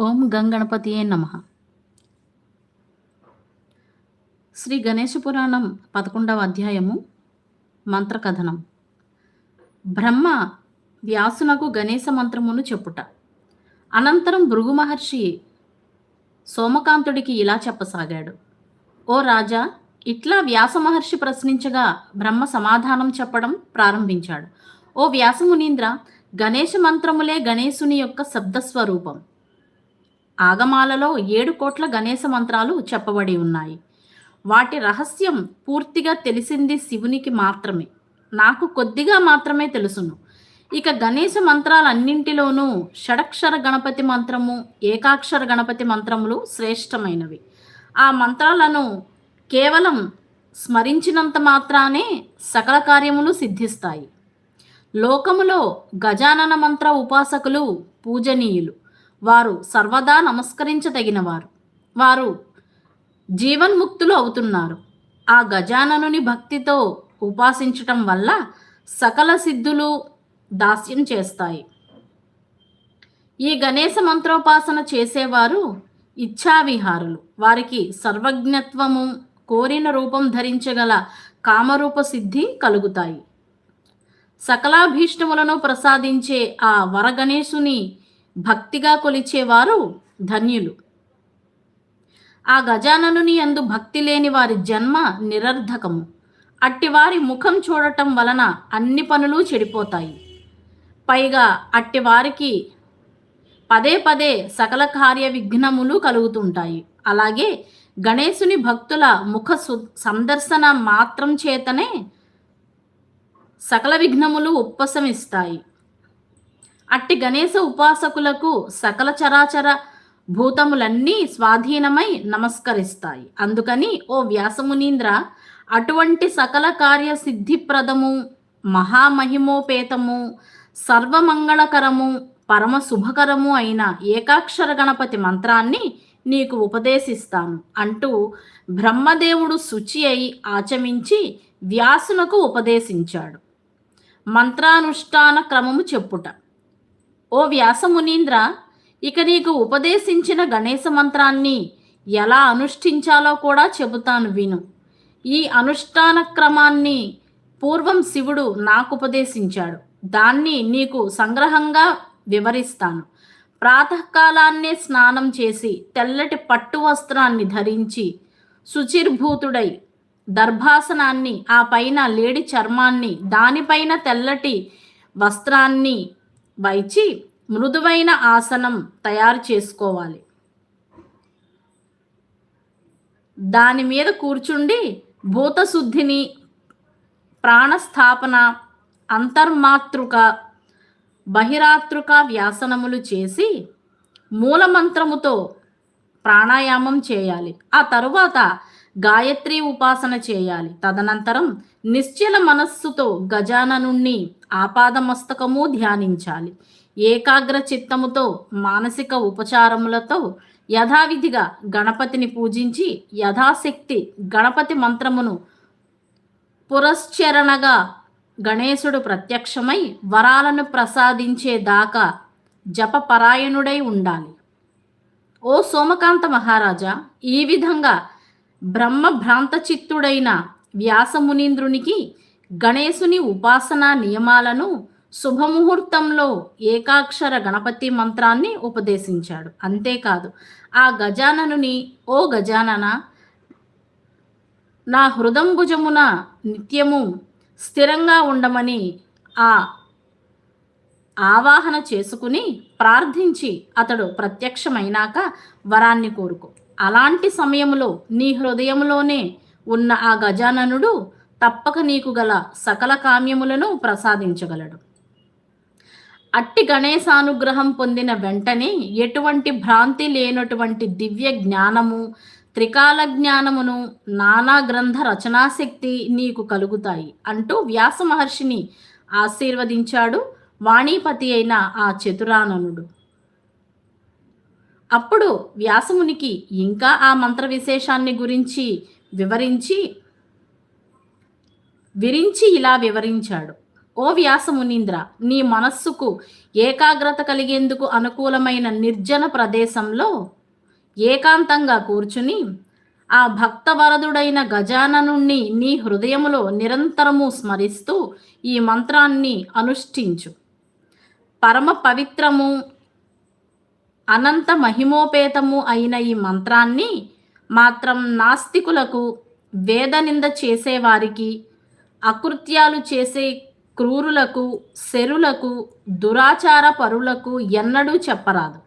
ఓం గంగణపతియే నమ. శ్రీ గణేశ పురాణం పదకొండవ అధ్యాయము మంత్రకథనం. బ్రహ్మ వ్యాసునకు గణేశ మంత్రమును చెప్పుట. అనంతరం భృగు మహర్షి సోమకాంతుడికి ఇలా చెప్పసాగాడు. ఓ రాజా ఇట్లా వ్యాస మహర్షి ప్రశ్నించగా బ్రహ్మ సమాధానం చెప్పడం ప్రారంభించాడు. ఓ వ్యాసమునీంద్ర గణేశ మంత్రములే గణేశుని యొక్క శబ్దస్వరూపం. ఆగమాలలో ఏడు కోట్ల గణేశ మంత్రాలు చెప్పబడి ఉన్నాయి. వాటి రహస్యం పూర్తిగా తెలిసింది శివునికి మాత్రమే. నాకు కొద్దిగా మాత్రమే తెలుసును. ఇక గణేశ మంత్రాలన్నింటిలోనూ షడక్షర గణపతి మంత్రము ఏకాక్షర గణపతి మంత్రములు శ్రేష్టమైనవి. ఆ మంత్రాలను కేవలం స్మరించినంత మాత్రానే సకల కార్యములు సిద్ధిస్తాయి. లోకములో గజానన మంత్ర ఉపాసకులు పూజనీయులు. వారు సర్వదా నమస్కరించదగినవారు. వారు జీవన్ముక్తులు అవుతున్నారు. ఆ గజాననుని భక్తితో ఉపాసించటం వల్ల సకల సిద్ధులు దాస్యం చేస్తాయి. ఈ గణేశ మంత్రోపాసన చేసేవారు ఇచ్ఛావిహారులు. వారికి సర్వజ్ఞత్వము కోరిన రూపం ధరించగల కామరూప సిద్ధి కలుగుతాయి. సకలాభీష్టములను ప్రసాదించే ఆ వరగణేశుని భక్తిగా కొలిచేవారు ధన్యులు. ఆ గజాననుని అందు భక్తి లేని వారి జన్మ నిరర్ధకము. అట్టివారి ముఖం చూడటం వలన అన్ని పనులు చెడిపోతాయి. పైగా అట్టివారికి పదే పదే సకల కార్య విఘ్నములు కలుగుతుంటాయి. అలాగే గణేశుని భక్తుల ముఖ సు సందర్శన మాత్రం చేతనే సకల విఘ్నములు ఉపశమిస్తాయి. అట్టి గణేశ ఉపాసకులకు సకల చరాచర భూతములన్నీ స్వాధీనమై నమస్కరిస్తాయి. అందుకని ఓ వ్యాసమునీంద్ర అటువంటి సకల కార్య సిద్ధిప్రదము మహామహిమోపేతము సర్వమంగళకరము పరమ శుభకరము అయిన ఏకాక్షర గణపతి మంత్రాన్ని నీకు ఉపదేశిస్తాను. అంటూ బ్రహ్మదేవుడు శుచి అయి ఆచమించి వ్యాసునకు ఉపదేశించాడు. మంత్రానుష్ఠాన క్రమము చెప్పుట. ఓ వ్యాసమునీంద్ర ఇక నీకు ఉపదేశించిన గణేశ మంత్రాన్ని ఎలా అనుష్ఠించాలో కూడా చెబుతాను విను. ఈ అనుష్ఠాన క్రమాన్ని పూర్వం శివుడు నాకు ఉపదేశించాడు. దాన్ని నీకు సంగ్రహంగా వివరిస్తాను. ప్రాతకాలాన్నే స్నానం చేసి తెల్లటి పట్టు వస్త్రాన్ని ధరించి శుచిర్భూతుడై దర్భాసనాన్ని ఆ పైన లేడి చర్మాన్ని దానిపైన తెల్లటి వస్త్రాన్ని వైచి మృదువైన ఆసనం తయారు చేసుకోవాలి. దాని మీద కూర్చుండి భూతశుద్ధిని ప్రాణస్థాపన అంతర్మాతృక బహిరాతృక వ్యాసనములు చేసి మూలమంత్రముతో ప్రాణాయామం చేయాలి. ఆ తరువాత గాయత్రి ఉపాసన చేయాలి. తదనంతరం నిశ్చల మనస్సుతో గజాననుణ్ణి ఆపాదమస్తకము ధ్యానించాలి. ఏకాగ్ర చిత్తముతో మానసిక ఉపచారములతో యథావిధిగా గణపతిని పూజించి యథాశక్తి గణపతి మంత్రమును పురశ్చరణగా గణేశుడు ప్రత్యక్షమై వరాలను ప్రసాదించేదాకా జపపరాయణుడై ఉండాలి. ఓ సోమకాంత మహారాజా ఈ విధంగా బ్రహ్మ భ్రాంతచిత్తుడైన వ్యాసమునీంద్రునికి గణేశుని ఉపాసనా నియమాలను శుభముహూర్తంలో ఏకాక్షర గణపతి మంత్రాన్ని ఉపదేశించాడు. అంతేకాదు ఆ గజాననుని ఓ గజానన నా హృదంభుజమున నిత్యము స్థిరంగా ఉండమని ఆ ఆవాహన చేసుకుని ప్రార్థించి అతడు ప్రత్యక్షమైనాక వరాన్ని కోరుకో. అలాంటి సమయంలో నీ హృదయంలోనే ఉన్న ఆ గజాననుడు తప్పక నీకు గల సకల కామ్యములను ప్రసాదించగలడు. అట్టి గణేశానుగ్రహం పొందిన వెంటనే ఎటువంటి భ్రాంతి లేనటువంటి దివ్య జ్ఞానము త్రికాల జ్ఞానమును నానా గ్రంథ రచనాశక్తి నీకు కలుగుతాయి అంటూ వ్యాస మహర్షిని ఆశీర్వదించాడు వాణీపతి అయిన ఆ చతురాననుడు. అప్పుడు వ్యాసమునికి ఇంకా ఆ మంత్ర విశేషాన్ని గురించి వివరించి విరించి ఇలా వివరించాడు. ఓ వ్యాసమునీంద్ర నీ మనస్సుకు ఏకాగ్రత కలిగేందుకు అనుకూలమైన నిర్జన ప్రదేశంలో ఏకాంతంగా కూర్చుని ఆ భక్తవరదుడైన గజాననుణ్ణి నీ హృదయములో నిరంతరము స్మరిస్తూ ఈ మంత్రాన్ని అనుష్ఠించు. పరమ పవిత్రము అనంత మహిమోపేతము అయిన ఈ మంత్రాన్ని మాత్రం నాస్తికులకు వేదనింద చేసేవారికి అకృత్యాలు చేసే క్రూరులకు శరులకు దురాచార పరులకు ఎన్నడూ చెప్పరాదు.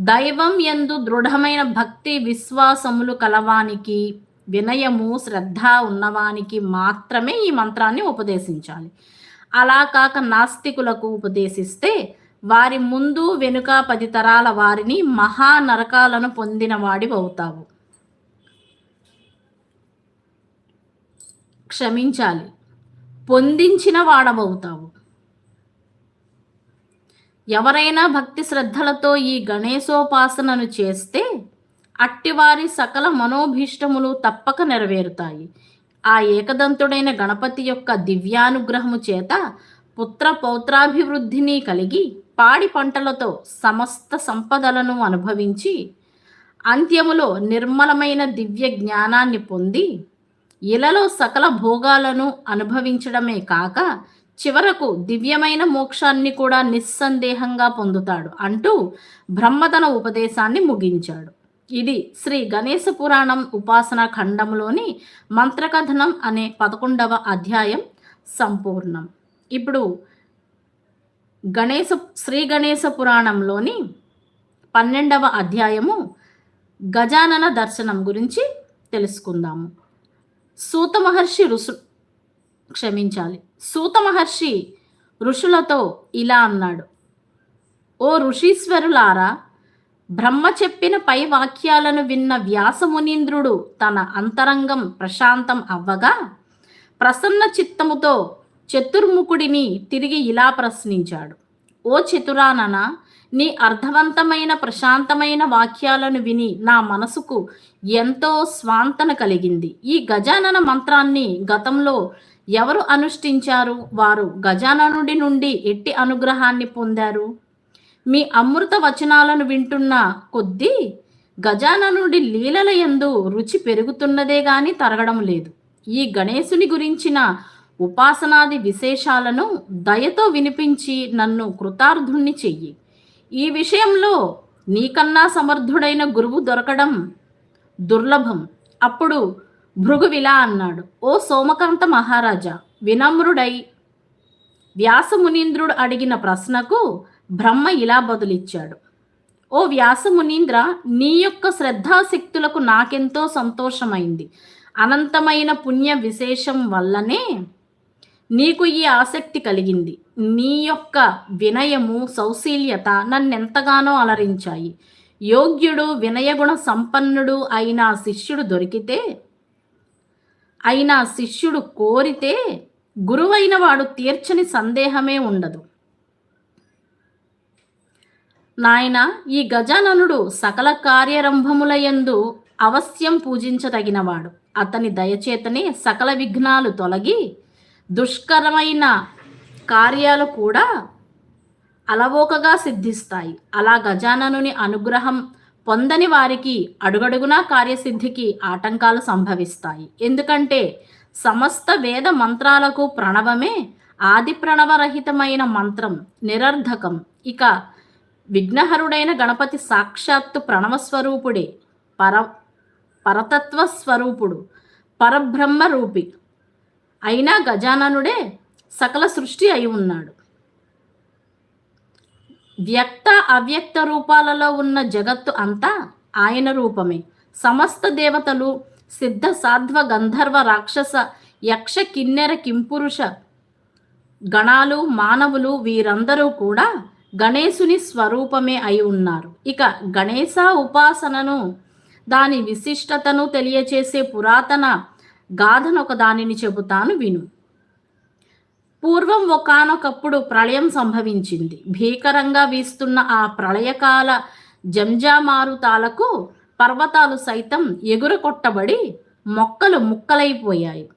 దైవం ఎందు దృఢమైన భక్తి విశ్వాసములు కలవానికి వినయము శ్రద్ధ ఉన్నవానికి మాత్రమే ఈ మంత్రాన్ని ఉపదేశించాలి. అలా కాక నాస్తికులకు ఉపదేశిస్తే వారి ముందు వెనుక పది తరాల వారిని మహా నరకాలను పొందిన వాడివవుతావు క్షమించాలి. పొందించిన వాడవవుతావు. ఎవరైనా భక్తి శ్రద్ధలతో ఈ గణేశోపాసనను చేస్తే అట్టివారి సకల మనోభీష్టములు తప్పక నెరవేరుతాయి. ఆ ఏకదంతుడైన గణపతి యొక్క దివ్యానుగ్రహము చేత పుత్ర పౌత్రాభివృద్ధిని కలిగి పాడి పంటలతో సమస్త సంపదలను అనుభవించి అంత్యములో నిర్మలమైన దివ్య జ్ఞానాన్ని పొంది ఇలలో సకల భోగాలను అనుభవించడమే కాక చివరకు దివ్యమైన మోక్షాన్ని కూడా నిస్సందేహంగా పొందుతాడు అంటూ బ్రహ్మతన ఉపదేశాన్ని ముగించాడు. ఇది శ్రీ గణేశ పురాణం ఉపాసన ఖండంలోని మంత్రకథనం అనే పదకొండవ అధ్యాయం సంపూర్ణం. ఇప్పుడు గణేశ శ్రీ గణేశ పురాణంలోని పన్నెండవ అధ్యాయము గజానన దర్శనం గురించి తెలుసుకుందాము. సూత మహర్షి ఋషు క్షమించాలి. సూత మహర్షి ఋషులతో ఇలా అన్నాడు. ఓ ఋషీశ్వరులారా బ్రహ్మ చెప్పిన పై వాక్యాలను విన్న వ్యాసమునీంద్రుడు తన అంతరంగం ప్రశాంతం అవ్వగా ప్రసన్న చిత్తముతో చతుర్ముఖుడిని తిరిగి ఇలా ప్రశ్నించాడు. ఓ చతురానన నీ అర్థవంతమైన ప్రశాంతమైన వాక్యాలను విని నా మనసుకు ఎంతో స్వాంతన కలిగింది. ఈ గజానన మంత్రాన్ని గతంలో ఎవరు అనుష్ఠించారు? వారు గజాననుడి నుండి ఎట్టి అనుగ్రహాన్ని పొందారు? మీ అమృత వచనాలను వింటున్న కొద్దీ గజాననుడి లీలల యందు రుచి పెరుగుతున్నదే గాని తరగడం లేదు. ఈ గణేశుని గురించిన ఉపాసనాది విశేషాలను దయతో వినిపించి నన్ను కృతార్థుణ్ణి చెయ్యి. ఈ విషయంలో నీకన్నా సమర్థుడైన గురువు దొరకడం దుర్లభం. అప్పుడు భృగువిలా అన్నాడు. ఓ సోమకాంత మహారాజా వినమ్రుడై వ్యాసమునీంద్రుడు అడిగిన ప్రశ్నకు బ్రహ్మ ఇలా బదులిచ్చాడు. ఓ వ్యాసమునీంద్ర నీ యొక్క శ్రద్ధాశక్తులకు నాకెంతో సంతోషమైంది. అనంతమైన పుణ్య విశేషం వల్లనే నీకు ఈ ఆసక్తి కలిగింది. నీ యొక్క వినయము సౌశీల్యత నన్నెంతగానో అలరించాయి. యోగ్యుడు వినయగుణ సంపన్నుడు అయిన శిష్యుడు దొరికితే అయినా శిష్యుడు కోరితే గురువైన వాడు తీర్చని సందేహమే ఉండదు. నాయన ఈ గజాననుడు సకల కార్యరంభములయందు అవశ్యం పూజించదగినవాడు. అతని దయచేతనే సకల విఘ్నాలు తొలగి దుష్కరమైన కార్యాలు కూడా అలవోకగా సిద్ధిస్తాయి. అలా గజాననుని అనుగ్రహం పొందని వారికి అడుగడుగునా కార్యసిద్ధికి ఆటంకాలు సంభవిస్తాయి. ఎందుకంటే సమస్త వేద మంత్రాలకు ప్రణవమే ఆది ప్రణవరహితమైన మంత్రం నిరర్ధకం. ఇక విఘ్నహరుడైన గణపతి సాక్షాత్తు ప్రణవస్వరూపుడే పర పరతత్వ స్వరూపుడు పరబ్రహ్మ రూపి అయినా గజాననుడే సకల సృష్టి అయి ఉన్నాడు. వ్యక్త అవ్యక్త రూపాలలో ఉన్న జగత్తు అంతా ఆయన రూపమే. సమస్త దేవతలు సిద్ధ సాధ్వ గంధర్వ రాక్షస యక్ష కిన్నెర కింపురుష గణాలు మానవులు వీరందరూ కూడా గణేశుని స్వరూపమే అయి ఉన్నారు. ఇక గణేశ ఉపాసనను దాని విశిష్టతను తెలియచేసే పురాతన గాథనొక దానిని చెబుతాను విను. పూర్వం ఒకానొకప్పుడు ప్రళయం సంభవించింది. భీకరంగా వీస్తున్న ఆ ప్రళయకాల జంజామారుతాలకు పర్వతాలు సైతం ఎగురకొట్టబడి మొక్కలు ముక్కలైపోయాయి.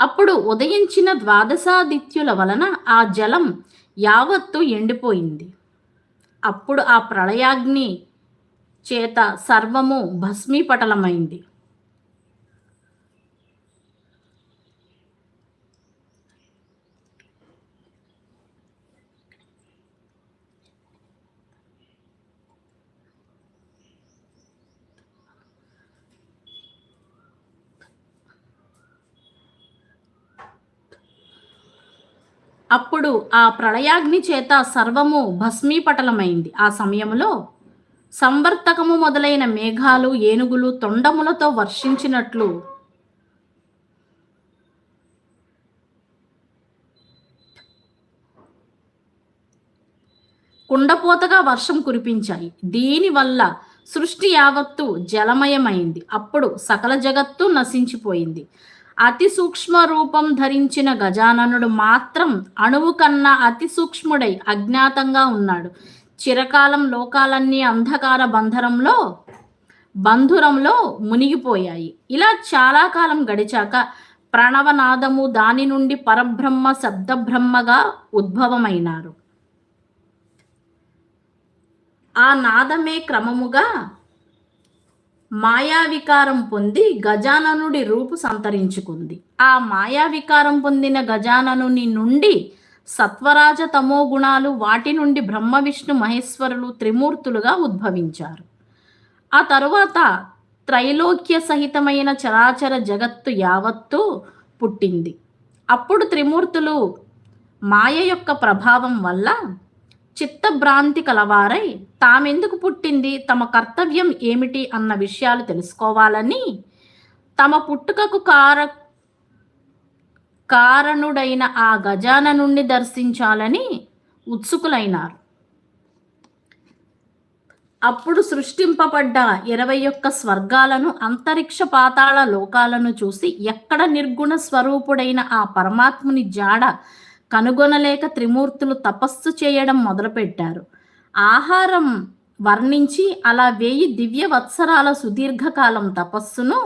అప్పుడు ఉదయించిన ద్వాదశాదిత్యుల వలన ఆ జలం యావత్తు ఎండిపోయింది. అప్పుడు ఆ ప్రళయాగ్ని చేత సర్వము భస్మీపటలమైంది. అప్పుడు ఆ ప్రళయాగ్ని చేత సర్వము భస్మీపటలమైంది. ఆ సమయంలో సంవర్తకము మొదలైన మేఘాలు ఏనుగులు తొండములతో వర్షించినట్లు కుండపోతగా వర్షం కురిపించాయి. దీనివల్ల సృష్టి యావత్తు జలమయమైంది. అప్పుడు సకల జగత్తు నశించిపోయింది. అతి సూక్ష్మ రూపం ధరించిన గజాననుడు మాత్రం అణువు కన్నా అతి సూక్ష్ముడై అజ్ఞాతంగా ఉన్నాడు. చిరకాలం లోకాలన్నీ అంధకార బంధరంలో బంధురంలో మునిగిపోయాయి. ఇలా చాలా కాలం గడిచాక ప్రణవనాదము దాని నుండి పరబ్రహ్మ శబ్దబ్రహ్మగా ఉద్భవమైనారు. ఆ నాదమే క్రమముగా మాయావికారం పొంది గజాననుడి రూపు సంతరించుకుంది. ఆ మాయావికారం పొందిన గజాననుని నుండి సత్వరాజ తమో గుణాలు వాటి నుండి బ్రహ్మ విష్ణు మహేశ్వరులు త్రిమూర్తులుగా ఉద్భవించారు. ఆ తరువాత త్రైలోక్య సహితమైన చరాచర జగత్తు యావత్తు పుట్టింది. అప్పుడు త్రిమూర్తులు మాయ యొక్క ప్రభావం వల్ల చిత్తభ్రాంతి కలవారై తామెందుకు పుట్టింది? తమ కర్తవ్యం ఏమిటి? అన్న విషయాలు తెలుసుకోవాలని తమ పుట్టుకకు కార కారణుడైన ఆ గజాన నుండి దర్శించాలని ఉత్సుకులైనారు. అప్పుడు సృష్టింపబడ్డ ఇరవై ఒక్క స్వర్గాలను అంతరిక్ష పాతాళ లోకాలను చూసి ఎక్కడ నిర్గుణ స్వరూపుడైన ఆ పరమాత్ముని జాడ కనుగొనలేక త్రిమూర్తులు తపస్సు చేయడం మొదలుపెట్టారు. ఆహారం వర్ణించి అలా వేయి దివ్య వత్సరాల సుదీర్ఘకాలం తపస్సును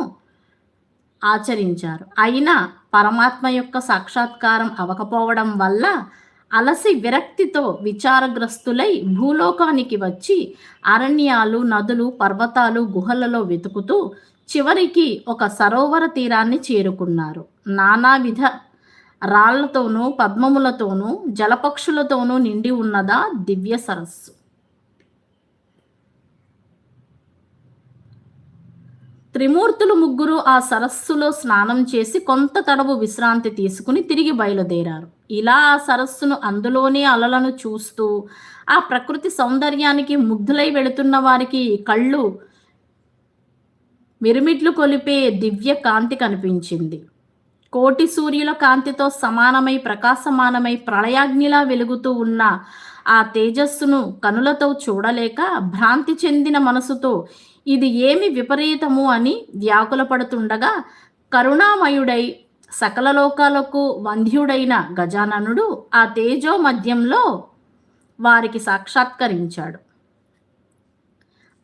ఆచరించారు. అయినా పరమాత్మ యొక్క సాక్షాత్కారం అవకపోవడం వల్ల అలసి విరక్తితో విచారగ్రస్తులై భూలోకానికి వచ్చి అరణ్యాలు నదులు పర్వతాలు గుహలలో వెతుకుతూ చివరికి ఒక సరోవర తీరాన్ని చేరుకున్నారు. నానావిధ రాళ్ళతోనూ పద్మములతోనూ జలపక్షులతోనూ నిండి ఉన్నదా దివ్య సరస్సు. త్రిమూర్తులు ముగ్గురు ఆ సరస్సులో స్నానం చేసి కొంత తడవు విశ్రాంతి తీసుకుని తిరిగి బయలుదేరారు. ఇలా ఆ సరస్సును అందులోనే అలలను చూస్తూ ఆ ప్రకృతి సౌందర్యానికి ముగ్ధులై వెళుతున్న వారికి కళ్ళు మిరుమిట్లు కొలిపే దివ్య కాంతి కనిపించింది. కోటి సూర్యుల కాంతితో సమానమై ప్రకాశమానమై ప్రళయాగ్నిలా వెలుగుతూ ఉన్న ఆ తేజస్సును కనులతో చూడలేక భ్రాంతి చెందిన మనసుతో ఇది ఏమి విపరీతము అని వ్యాకులపడుతుండగా కరుణామయుడై సకల లోకాలకు వంధ్యుడైన గజాననుడు ఆ తేజో మధ్యంలో వారికి సాక్షాత్కరించాడు.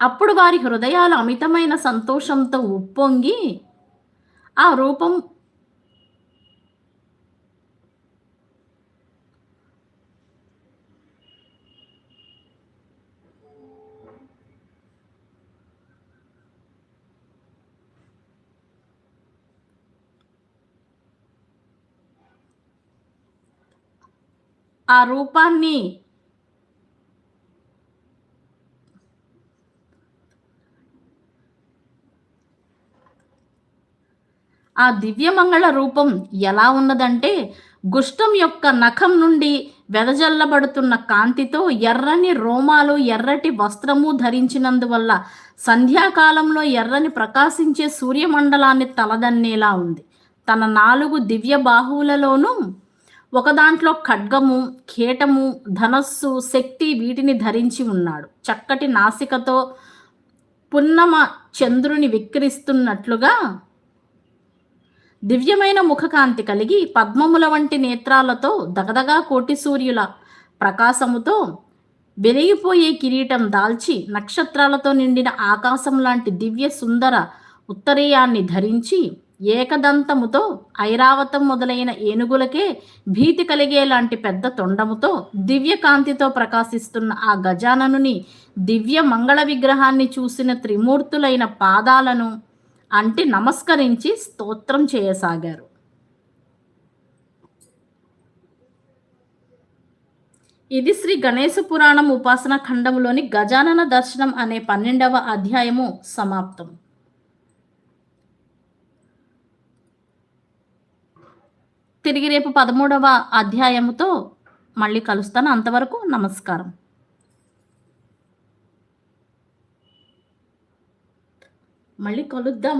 అప్పుడు వారి హృదయాలు అమితమైన సంతోషంతో ఉప్పొంగి ఆ రూపం ఆ రూపాన్ని ఆ దివ్యమంగళ రూపం ఎలా ఉన్నదంటే గుష్టం యొక్క నఖం నుండి వెదజల్లబడుతున్న కాంతితో ఎర్రని రోమాలు ఎర్రటి వస్త్రము ధరించినందువల్ల సంధ్యాకాలంలో ఎర్రని ప్రకాశించే సూర్యమండలాన్ని తలదన్నేలా ఉంది. తన నాలుగు దివ్య బాహువులలోనూ ఒక దాంట్లో ఖడ్గము కీటము ధనస్సు శక్తి వీటిని ధరించి ఉన్నాడు. చక్కటి నాసికతో పున్నమ చంద్రుని విక్రిస్తున్నట్లుగా దివ్యమైన ముఖకాంతి కలిగి పద్మముల వంటి నేత్రాలతో దగదగా కోటి సూర్యుల ప్రకాశముతో వెలిగిపోయే కిరీటం దాల్చి నక్షత్రాలతో నిండిన ఆకాశం లాంటి దివ్య సుందర ఉత్తరీయాన్ని ధరించి ఏకదంతముతో ఐరావతం మొదలైన ఏనుగులకే భీతి కలిగేలాంటి పెద్ద తొండముతో దివ్యకాంతితో ప్రకాశిస్తున్న ఆ గజాననుని దివ్య మంగళ విగ్రహాన్ని చూసిన త్రిమూర్తులైన పాదాలను అంటి నమస్కరించి స్తోత్రం చేయసాగారు. ఇది శ్రీ గణేశ పురాణం ఉపాసన ఖండములోని గజానన దర్శనం అనే పన్నెండవ అధ్యాయము సమాప్తం. తిరిగి రేపు పదమూడవ అధ్యాయముతో మళ్ళీ కలుస్తాను. అంతవరకు నమస్కారం. మళ్ళీ కలుద్దాం